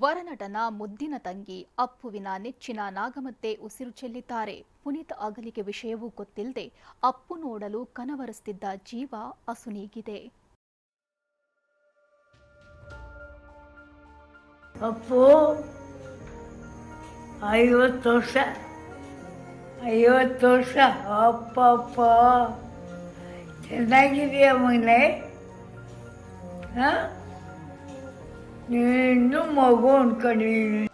ವರನಟನ ಮುದ್ದಿನ ತಂಗಿ ಅಪ್ಪುವಿನ ನೆಚ್ಚಿನ ನಾಗಮತ್ತೆ ಉಸಿರು ಚೆಲ್ಲಿದ್ದಾರೆ. ಪುನೀತ್ ಅಗಲಿಕೆ ವಿಷಯವೂ ಗೊತ್ತಿಲ್ಲದೆ ಅಪ್ಪು ನೋಡಲು ಕನವರಿಸ್ತಿದ್ದ ಜೀವ ಅಸುನೀಗಿದೆ ಅಪ್ಪು, ಐವತ್ತು ವರ್ಷ ಐವತ್ತು ವರ್ಷ, ಅಪ್ಪ ಅಪ್ಪ. ಚೆನ್ನಾಗಿದೆಯಾ ಮಗನೇ? ಹಾಂ? ನೀನು ಮಗು ಅನ್ಕೊಂಡಿದ್ದೀನಿ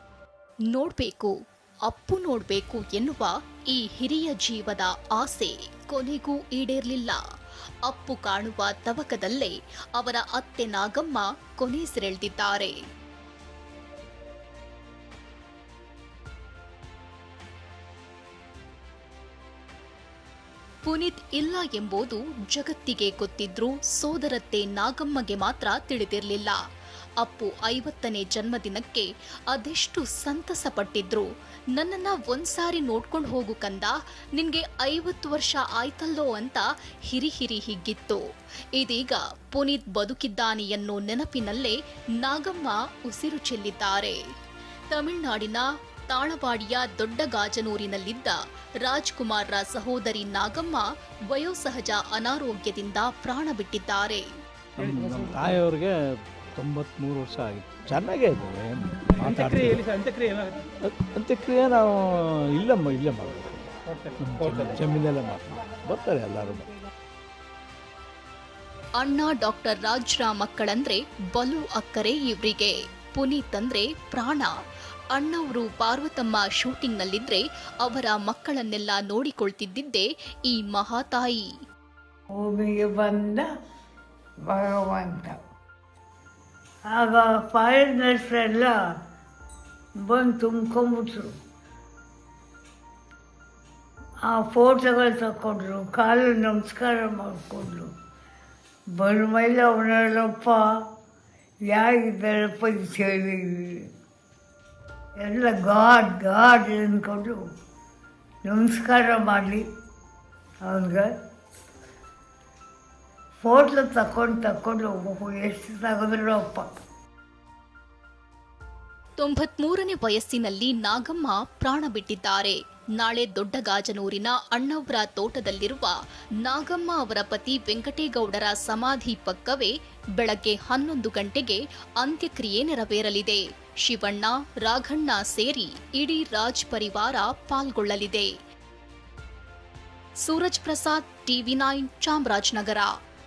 ನೋಡ್ಬೇಕು, ಅಪ್ಪು ನೋಡ್ಬೇಕು ಎನ್ನುವ ಈ ಹಿರಿಯ ಜೀವದ ಆಸೆ ಕೊನೆಗೂ ಈಡೇರ್ಲಿಲ್ಲ. ಅಪ್ಪು ಕಾಣುವ ತವಕದಲ್ಲೇ ಅವರ ಅತ್ತೆ ನಾಗಮ್ಮ ಕೊನೆಸಿರೆಳೆದಿದ್ದಾರೆ ಪುನೀತ್ ಇಲ್ಲ ಎಂಬುದು ಜಗತ್ತಿಗೆ ಗೊತ್ತಿದ್ರೂ ಸೋದರತ್ತೆ ನಾಗಮ್ಮಗೆ ಮಾತ್ರ ತಿಳಿದಿರಲಿಲ್ಲ. ಅಪ್ಪು ಐವತ್ತನೇ ಜನ್ಮದಿನಕ್ಕೆ ಅದೆಷ್ಟು ಸಂತಸ ಪಟ್ಟಿದ್ರು ನನ್ನನ್ನ ಒಂದ್ಸಾರಿ ನೋಡ್ಕೊಂಡು ಹೋಗು ಕಂದ, ನಿನ್ಗೆ ಐವತ್ತು ವರ್ಷ ಆಯ್ತಲ್ಲೋ ಅಂತ ಹಿರಿ ಹಿರಿ ಹಿಗ್ಗಿತ್ತು. ಇದೀಗ ಪುನೀತ್ ಬದುಕಿದ್ದಾನೆ ಎನ್ನೋ ನೆನಪಿನಲ್ಲೇ ನಾಗಮ್ಮ ಉಸಿರು ಚೆಲ್ಲಿದ್ದಾರೆ. ತಮಿಳುನಾಡಿನ ತಾಳವಾಡಿಯ ದೊಡ್ಡ ಗಾಜನೂರಿನಲ್ಲಿದ್ದ ರಾಜ್ಕುಮಾರ್ರ ಸಹೋದರಿ ನಾಗಮ್ಮ ವಯೋಸಹಜ ಅನಾರೋಗ್ಯದಿಂದ ಪ್ರಾಣ ಬಿಟ್ಟಿದ್ದಾರೆ. ತೊಂಬತ್ಮೂರು ವರ್ಷ ಆಗಿತ್ತು. ಚೆನ್ನಾಗೇ ಇದೆ ಅಂತ್ಯಕ್ರಿಯೆ ಮಾತಾಡ್ತೀವಿ? ಅಂತ್ಯಕ್ರಿಯೆ ನಾವು ಇಲ್ಲಮ್ಮ ಇಲ್ಲೇ ಮಾಡಬೇಕು. ಜಮೀನಲ್ಲೇ ಮಾಡ್ತೀವಿ ಬರ್ತಾರೆ ಎಲ್ಲರೂ. ಅಣ್ಣ ಡಾಕ್ಟರ್ ರಾಜ್ರ ಮಕ್ಕಳಂದ್ರೆ ಬಲು ಅಕ್ಕರೆ ಇವರಿಗೆ. ಪುನೀತ್ ಅಂದ್ರೆ ಪ್ರಾಣ. ಅಣ್ಣವರು ಪಾರ್ವತಮ್ಮ ಶೂಟಿಂಗ್ನಲ್ಲಿದ್ರೆ ಅವರ ಮಕ್ಕಳನ್ನೆಲ್ಲ ನೋಡಿಕೊಳ್ತಿದ್ದಿದ್ದೇ ಈ ಮಹಾತಾಯಿ. ಭೂಮಿಗೆ ಬಂದ ಭಗವಂತ. ಆಗ ಫಾರಿನರ್ಸ್ ಎಲ್ಲ ಬಂದು ತುಂಬ್ಕೊಂಬಿಟ್ರು. ಆ ಫೋಟೋಗಳು ತಗೊಂಡ್ರು, ಕಾಲು ನಮಸ್ಕಾರ ಮಾಡಿಕೊಂಡ್ರು. ಬರೋ ಮೇಲೆ ಅವನಲ್ಲಪ್ಪ ಯಾರಿದ್ದಾರಪ್ಪ ಇದು ಹೇಳಿ ಎಲ್ಲ ಗಾಡ್ ಗಾಡ್ ಅಂದ್ಕೊಂಡು ನಮಸ್ಕಾರ ಮಾಡಲಿ. ಅವನಿಗೆ ಫೋಟ್ಲು ತಕೊಂಡು ತಕೊಂಡು ಹೋಗ್ಬೇಕು ಎಷ್ಟು ಅಪ್ಪ. ತೊಂಬತ್ಮೂರನೇ ವಯಸ್ಸಿನಲ್ಲಿ ನಾಗಮ್ಮ ಪ್ರಾಣ ಬಿಟ್ಟಿದ್ದಾರೆ. ನಾಳೆ ದೊಡ್ಡಗಾಜನೂರಿನ ಅಣ್ಣವ್ರ ತೋಟದಲ್ಲಿರುವ ನಾಗಮ್ಮ ಅವರ ಪತಿ ವೆಂಕಟೇಗೌಡರ ಸಮಾಧಿ ಪಕ್ಕವೇ ಬೆಳಗ್ಗೆ ಹನ್ನೊಂದು ಗಂಟೆಗೆ ಅಂತ್ಯಕ್ರಿಯೆ ನೆರವೇರಲಿದೆ. ಶಿವಣ್ಣ, ರಾಘಣ್ಣ ಸೇರಿ ಇಡೀ ರಾಜ್ ಪರಿವಾರ ಪಾಲ್ಗೊಳ್ಳಲಿದೆ. Suraj Prasad, TV nine, Chamarajanagar.